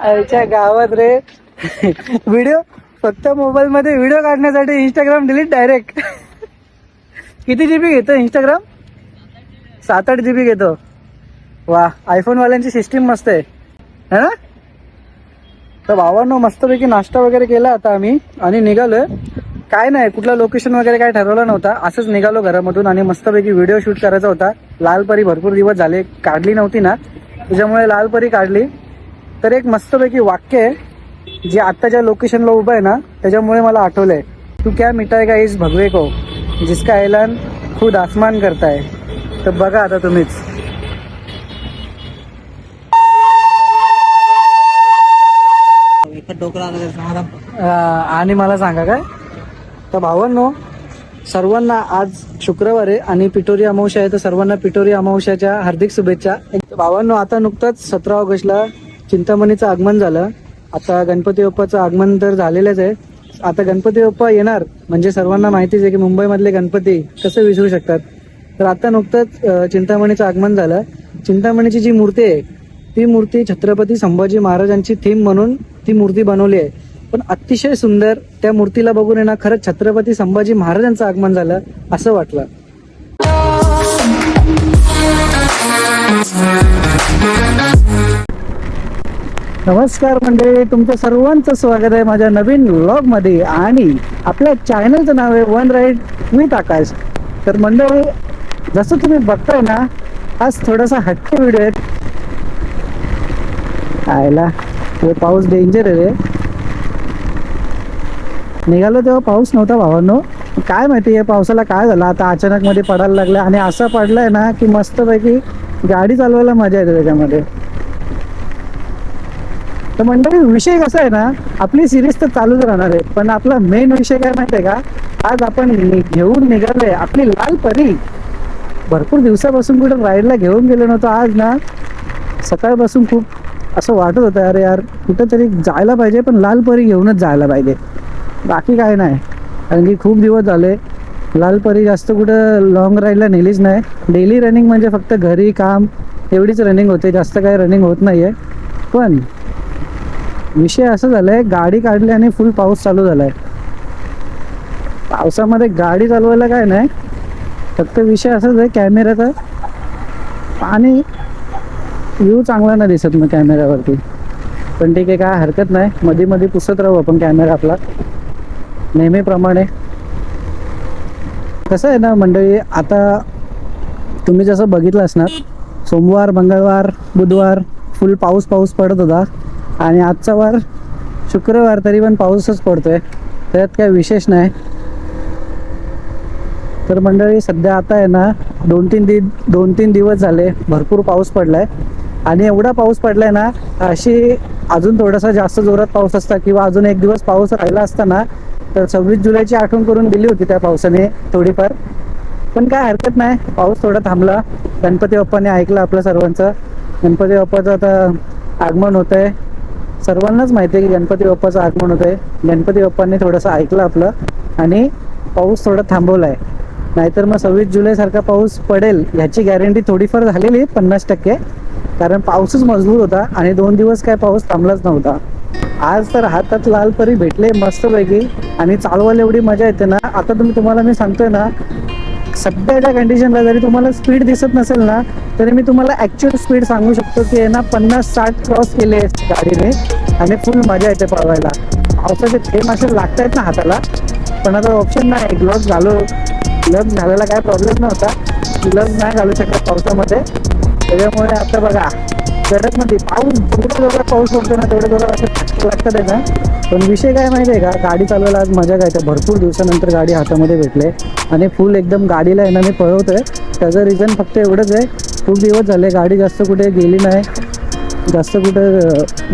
आमच्या गावात रे. व्हिडिओ फक्त मोबाईल मध्ये व्हिडिओ काढण्यासाठी इंस्टाग्राम डिलीट डायरेक्ट किती जीबी घेतो इंस्टाग्राम सात आठ जीबी घेतो. वा आयफोन वाल्यांची सिस्टीम मस्त आहे. है ना? तर भावांनो मस्तपैकी नाश्ता वगैरे केला आता आम्ही आणि निघालोय. काय नाही कुठलं लोकेशन वगैरे काय ठरवलं नव्हता. असंच निघालो घरामधून आणि मस्तपैकी व्हिडिओ शूट करायचा होता. लालपरी भरपूर दिवस झाले काढली नव्हती ना. त्याच्यामुळे लालपरी काढली. तर एक मस्तपैकी वाक्य आहे जे आत्ताच्या लोकेशनला उभं आहे ना त्याच्यामुळे मला आठवलंय. तू क्या मिटाएगा इस भगवे को जिसका ऐलान खुद आसमान करताय तर बघा आता तुम्हीच. आणि मला सांगा काय? तर भावांनो सर्वांना आज शुक्रवार आहे आणि पिठोरी अमावस्या आहे. तर सर्वांना पिठोरी अमावस्याच्या हार्दिक शुभेच्छा. भावांनो आता नुकतंच सतरा ऑगस्टला चिंतामणीचं आगमन झालं. आता गणपती बाप्पाचं आगमन तर झालेलंच आहे. आता गणपती बाप्पा येणार म्हणजे सर्वांना माहितीच आहे की मुंबईमधले गणपती कसं विसरू शकतात. तर आता नुकतंच चिंतामणीचं आगमन झालं. चिंतामणीची जी मूर्ती आहे ती मूर्ती छत्रपती संभाजी महाराजांची थीम म्हणून ती मूर्ती बनवली आहे. पण अतिशय सुंदर त्या मूर्तीला बघून येणार खरंच छत्रपती संभाजी महाराजांचं आगमन झालं असं वाटलं. नमस्कार मंडळी तुमचं सर्वांचं स्वागत आहे माझ्या नवीन व्लॉगमध्ये आणि आपल्या चॅनलचं नाव आहे वन राईड विथ आकाश तर मंडळी जसं तुम्ही बघताय ना आज थोडासा हटके व्हिडिओ आहे आयला हे पाऊस डेंजर आहे रे. निघालो तेव्हा पाऊस नव्हता भावांनो. काय माहिती आहे पावसाला काय झालं? आता अचानक मध्ये पडायला लागला. आणि असं पडलंय ना की मस्तपैकी गाडी चालवायला मजा येते त्याच्यामध्ये. तर मंडळी विषय कसा आहे ना आपली सिरीज तर चालूच राहणार आहे पण आपला मेन विषय काय माहिती आहे का? आज आपण नि- घेऊन निघालोय आपली लाल परी. भरपूर दिवसापासून कुठं राईडला घेऊन गेलो नव्हतो. आज ना सकाळपासून खूप असं वाटत होतं अरे यार कुठंतरी जायला पाहिजे पण लाल परी घेऊनच जायला पाहिजे. बाकी काय नाही. कारण की खूप दिवस झाले लाल परी जास्त कुठं लॉंग राईडला नेलीच नाही. डेली रनिंग म्हणजे फक्त घरी काम एवढीच रनिंग होते. जास्त काही रनिंग होत नाही आहे पण विषय असं झालाय गाडी काढली आणि फुल पाऊस चालू झालाय. पावसामध्ये गाडी चालवायला काय नाही फक्त विषय असाच आहे कॅमेऱ्याचा. पाणी व्ह्यू चांगला नाही दिसत मग कॅमेऱ्यावरती. पण ठीक आहे काय हरकत नाही. मध्ये मध्ये पुसत राहू आपण कॅमेरा आपला. नेहमीप्रमाणे. कसं आहे ना मंडळी आता तुम्ही जसं बघितलं असणार सोमवार मंगळवार बुधवार फुल पाऊस पाऊस पडत होता. आणि आजचा वार शुक्रवार तरी पण पाऊसच पडतोय. त्यात काय विशेष नाही. तर मंडळी सध्या आता आहे ना दोन तीन दि दोन तीन दिवस झाले भरपूर पाऊस पडलाय. आणि एवढा पाऊस पडलाय ना अशी अजून थोडासा जास्त जोरात पाऊस असता किंवा अजून एक दिवस पाऊस राहिला असता ना तर सव्वीस जुलैची आठवण करून दिली होती त्या पावसाने थोडीफार. पण काय हरकत नाही पाऊस थोडा थांबला. गणपती बाप्पाने ऐकलं आपलं सर्वांचं. गणपती बाप्पाचं आता आगमन होत आहे सर्वांनाच माहिती आहे की गणपती बाप्पाचं आगमन होत आहे गणपती बाप्पांनी थोडंसं ऐकलं आपलं आणि पाऊस थोडा थांबवला आहे नाहीतर मग सव्वीस जुलैसारखा पाऊस पडेल ह्याची गॅरंटी थोडीफार झालेली पन्नास टक्के. कारण पाऊसच मजबूत होता आणि दोन दिवस काय पाऊस थांबलाच नव्हता. आज तर हातात लाल परी भेटले मस्तपैकी आणि चालवायला एवढी मजा येते ना. आता तुम्ही तुम्हाला मी सांगतोय ना सध्याच्या कंडिशनला जरी तुम्हाला स्पीड दिसत नसेल ना तरी मी तुम्हाला ॲक्च्युअल स्पीड सांगू शकतो की ना पन्नास साठ क्रॉस केले गाडीने आणि फुल मजा येते पळवायला पावसाचे थेंब असे आहेत ना हाताला. पण आता ऑप्शन नाही. ग्लव्स घालू. ग्लव्स घालायला काय प्रॉब्लेम नव्हता. ग्लव्स नाही घालू शकत पावसामध्ये. त्याच्यामुळे आता बघा कडकमध्ये पाऊस जेवढा जेवढा पाऊस पडतो ना तेवढं जोरात असं फटके त्याचा पण विषय काय माहिती आहे का? गाडी चालवायला आज मजा काय? भरपूर दिवसानंतर गाडी हातामध्ये भेटले आणि फुल एकदम गाडीला आहे ना मी पळवतोय. त्याचं रिझन फक्त एवढंच आहे. खूप दिवस झाले गाडी जास्त कुठे गेली नाही. जास्त कुठं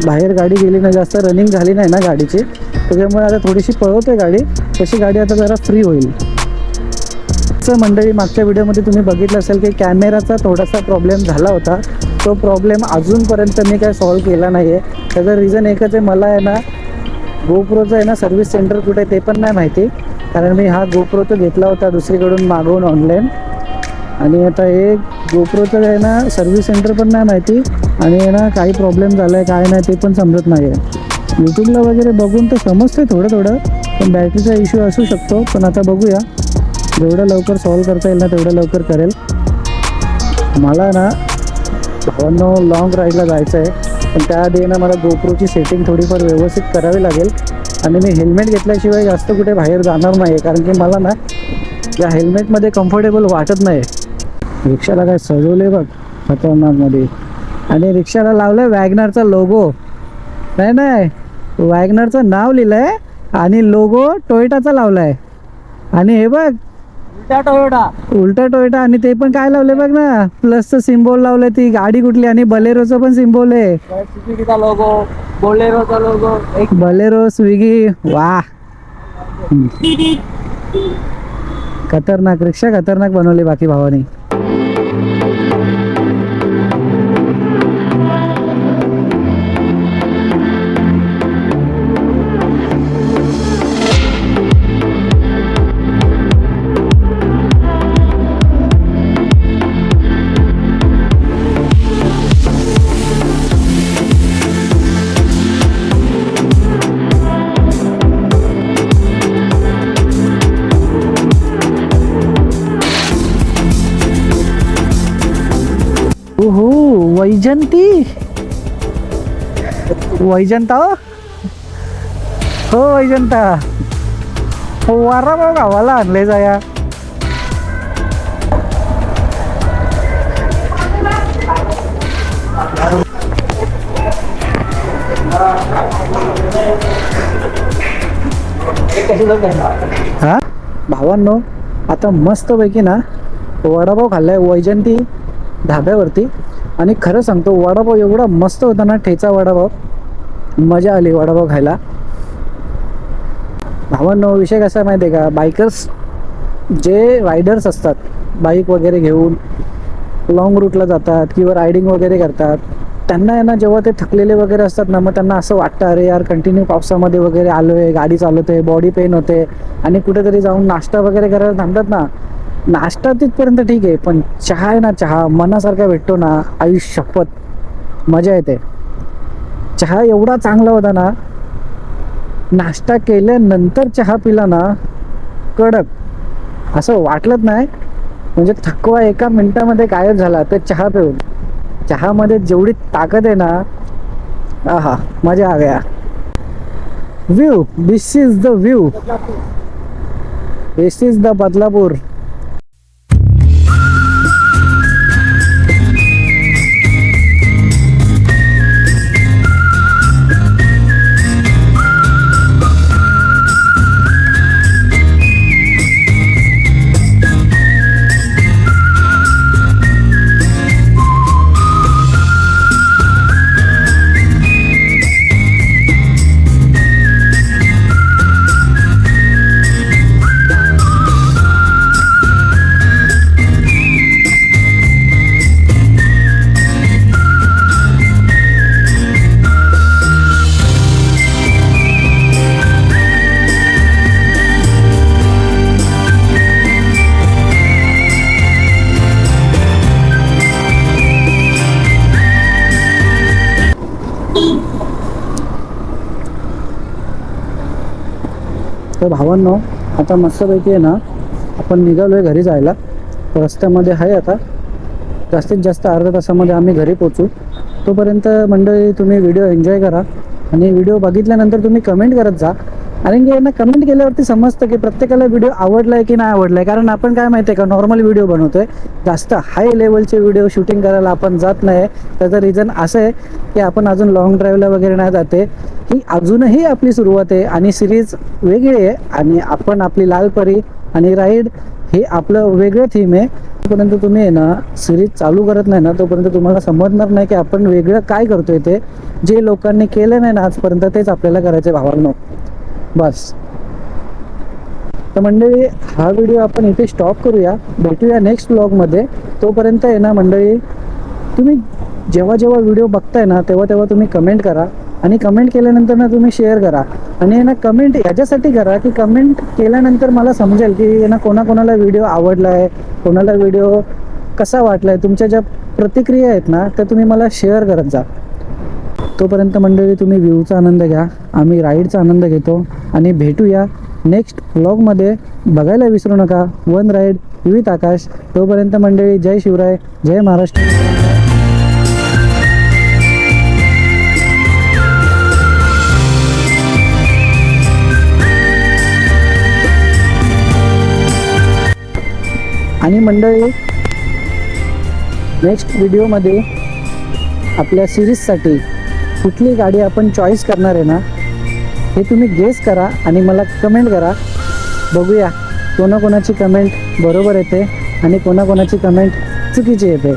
बाहेर गाडी गेली नाही जास्त रनिंग झाली नाही ना गाडीची. त्याच्यामुळे आता थोडीशी पळवतोय गाडी. तशी गाडी आता जरा फ्री होईल. मंडळी मागच्या व्हिडिओमध्ये तुम्ही बघितलं असेल की कॅमेराचा थोडासा प्रॉब्लेम झाला होता. तो प्रॉब्लेम अजूनपर्यंत मी काय सॉल्व्ह केला नाही आहे त्याचं रिझन एकच आहे मला आहे ना गोप्रोचं आहे ना सर्व्हिस सेंटर कुठे आहे ते पण नाही माहिती. कारण मी हा गोप्रो तो घेतला होता दुसरीकडून मागवून ऑनलाईन आणि आता हे गोप्रोचं आहे ना सर्व्हिस सेंटर पण नाही माहिती. आणि आहे ना काही प्रॉब्लेम झाला आहे काय नाही ते पण समजत नाही आहे यूट्यूबला वगैरे बघून तर समजते थोडं थोडं पण बॅटरीचा इश्यू असू शकतो. पण आता बघूया. जेवढं लवकर सॉल्व करता येईल ना तेवढं लवकर करेल. मला ना भावांनो लॉंग राईडला जायचं आहे. पण त्याआधी ना मला गोप्रोची सेटिंग थोडीफार व्यवस्थित करावी लागेल. आणि मी हेल्मेट घेतल्याशिवाय जास्त कुठे बाहेर जाणार नाही कारण की मला ना या हेल्मेटमध्ये कम्फर्टेबल वाटत नाही रिक्षाला काय सजवले बघ खतरनाकमध्ये आणि रिक्षाला लावलं वॅगनरचा लोगो नाही नाही. वॅगनरचं नाव लिहिलं आहे आणि लोगो टोयोटाचा आहे आणि हे बघ उलटा टोयोटा. उलटा टोयोटा आणि ते पण काय लावले बघ ना प्लसचं सिम्बॉल लावलंय ती गाडी कुठली आणि बलेरोचं पण सिम्बॉल आहे. सुझुकीचा लोगो बोलेरोचा लोगो एक बलेरो स्विगी वा. खतरनाक रिक्षा खतरनाक बनवली बाकी भावानी. ओहो वैजंती. वैजंता हो. हो वैजंता. हो वारा भाऊ गावाला आणले जाया. हा? भावांनो आता मस्तपैकी ना वडापाव खाल्लाय वैजंती. धाब्यावरती. आणि खरं सांगतो वडापाव एवढा मस्त होता ना ठेचा वडापाव. मजा आली वडापाव खायला. भावांनो विषय कसा आहे माहिती आहे का? बायकर्स जे रायडर्स असतात बाईक वगैरे घेऊन लॉंग रूटला जातात किंवा रायडिंग वगैरे करतात त्यांना आहे ना जेव्हा ते थकलेले वगैरे असतात ना मग त्यांना असं वाटतं अरे यार कंटिन्यू पावसामध्ये वगैरे आलो आहे गाडी चालवते बॉडी पेन होते. आणि कुठेतरी जाऊन नाश्ता वगैरे करायला थांबतात ना नाश्ता तिथपर्यंत ठीक आहे पण चहा आहे ना चहा. मनासारखा भेटतो ना आयुष्य शपथ. मजा येते. चहा एवढा चांगला होता ना नाश्ता केल्यानंतर चहा पिला ना कडक. असं वाटलंच नाही. म्हणजे थकवा एका मिनिटामध्ये गायब झाला तर चहा पिऊन. चहामध्ये जेवढी ताकद आहे ना आहा मजा आ गया. View this is the view this is the Badlapur. तर भावांनो आता मस्तपैकी आहे ना आपण निघालो आहे घरी जायला. रस्त्यामध्ये आहे आता. जास्तीत जास्त अर्ध्या तासामध्ये आम्ही घरी पोचू तोपर्यंत मंडळी तुम्ही व्हिडिओ एन्जॉय करा. आणि व्हिडिओ बघितल्यानंतर तुम्ही कमेंट करत जा. आणि की यांना कमेंट केल्यावरती समजतं की प्रत्येकाला व्हिडिओ आवडलाय की नाही आवडलाय. कारण आपण काय माहिती आहे का नॉर्मल व्हिडिओ बनवतोय. जास्त हाय लेवलचे व्हिडिओ शूटिंग करायला आपण जात नाही. त्याचं रिझन असं आहे की आपण अजून लॉंग ड्राईव्हला वगैरे नाही जाते ही अजूनही आपली सुरुवात आहे आणि सिरीज वेगळी आहे आणि आपण आपली लाल परी आणि राईड हे आपलं वेगळं थीम आहे. तोपर्यंत तुम्ही आहे ना सिरीज चालू करत नाही ना तोपर्यंत तुम्हाला समजणार नाही की आपण वेगळं काय करतोय ते. जे लोकांनी केलं नाही ना आजपर्यंत तेच आपल्याला करायचे भावांनो. बस. तर मंडळी हा व्हिडिओ आपण इथे स्टॉप करूया. भेटूया नेक्स्ट ब्लॉगमध्ये तोपर्यंत आहे ना मंडळी तुम्ही जेव्हा जेव्हा व्हिडिओ बघताय ना तेव्हा तेव्हा तुम्ही कमेंट करा. आणि कमेंट केल्यानंतर ना तुम्ही शेअर करा. आणि ना कमेंट याच्यासाठी करा की कमेंट केल्यानंतर मला समजेल की ना कोणाकोणाला व्हिडिओ आवडला आहे कोणाला व्हिडिओ कसा वाटला आहे तुमच्या ज्या प्रतिक्रिया आहेत ना त्या तुम्ही मला शेअर करत जा. तोपर्यंत मंडळी तुम्ही व्ह्यूचा आनंद घ्या. आम्ही राईडचा आनंद घेतो. आणि भेटूया नेक्स्ट व्लॉगमध्ये. बघायला विसरू नका. वन राईड विविध आकाश. तोपर्यंत मंडळी जय शिवराय जय महाराष्ट्र. आणि मंडळी नेक्स्ट व्हिडिओमध्ये आपल्या सिरीजसाठी कुठली गाडी आपण चॉईस करणार आहे ना हे तुम्ही गेस करा आणि मला कमेंट करा. बघूया कोणाकोणाची कमेंट बरोबर येते आणि कोणाकोणाची कमेंट चुकीची येते.